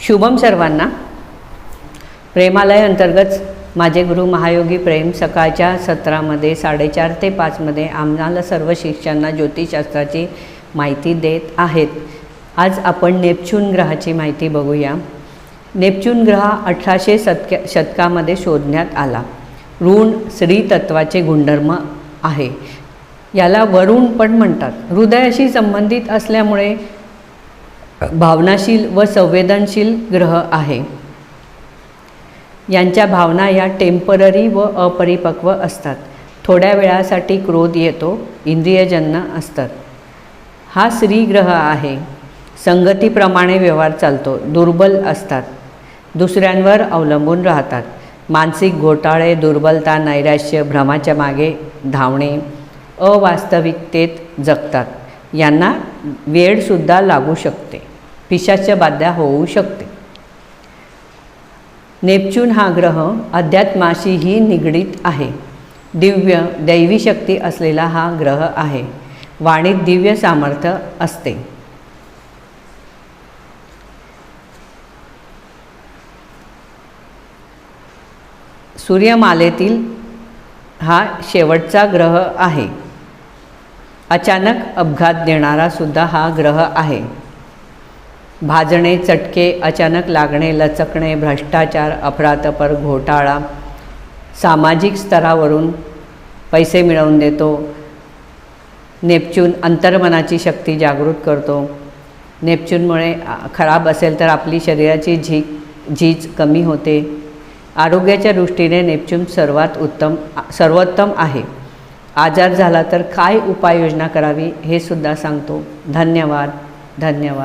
शुभम सर्वांना. प्रेमालय अंतर्गत माझे गुरु महायोगी प्रेम सकाळच्या सत्रामध्ये साडेचार ते पाचमध्ये आम्हाला सर्व शिष्यांना ज्योतिषशास्त्राची माहिती देत आहेत. आज आपण नेपच्यून ग्रहाची माहिती बघूया. नेपच्यून ग्रह अठराशे शतक शतकामध्ये शोधण्यात आला. ऋण स्त्री तत्वाचे गुणधर्म आहे. याला वरुण पण म्हणतात. हृदयाशी संबंधित असल्यामुळे भावनाशील व संवेदनशील ग्रह आहे. यांच्या भावना या टेंपररी व अपरिपक्व असतात. थोड्या वेळासाठी क्रोध येतो इंद्रियजन्य असतात. हा स्त्री ग्रह आहे. संगतीप्रमाणे व्यवहार चालतो दुर्बल असतात. दुसऱ्यांवर अवलंबून राहतात. मानसिक घोटाळे दुर्बलता नैराश्य भ्रमाच्या मागे धावणे अवास्तविकतेत जगतात. यांना वेळसुद्धा लागू शकते. पिशाच्या बाध्या होऊ शकते. नेपच्यून हा ग्रह अध्यात्माशीही निगडीत आहे. दिव्य दैवी शक्ती असलेला हा ग्रह आहे. वाणीत दिव्य सामर्थ्य असते. सूर्यमालेतील हा शेवटचा ग्रह आहे. अचानक अपघात देणारा सुद्धा हा ग्रह आहे. भाजणे चटके अचानक लागणे लचकणे भ्रष्टाचार अफरातफर घोटाळा सामाजिक स्तरावरून पैसे मिळवून देतो नेपच्यून अंतर्मनाची शक्ती जागृत करतो. नेपच्यूनमुळे खराब असेल तर आपली शरीराची झी झीज कमी होते. आरोग्याच्या दृष्टीने नेपच्यून सर्वात उत्तम सर्वोत्तम आहे. आजार झाला तर काय उपाययोजना करावी हे सुद्धा सांगतो. धन्यवाद धन्यवाद.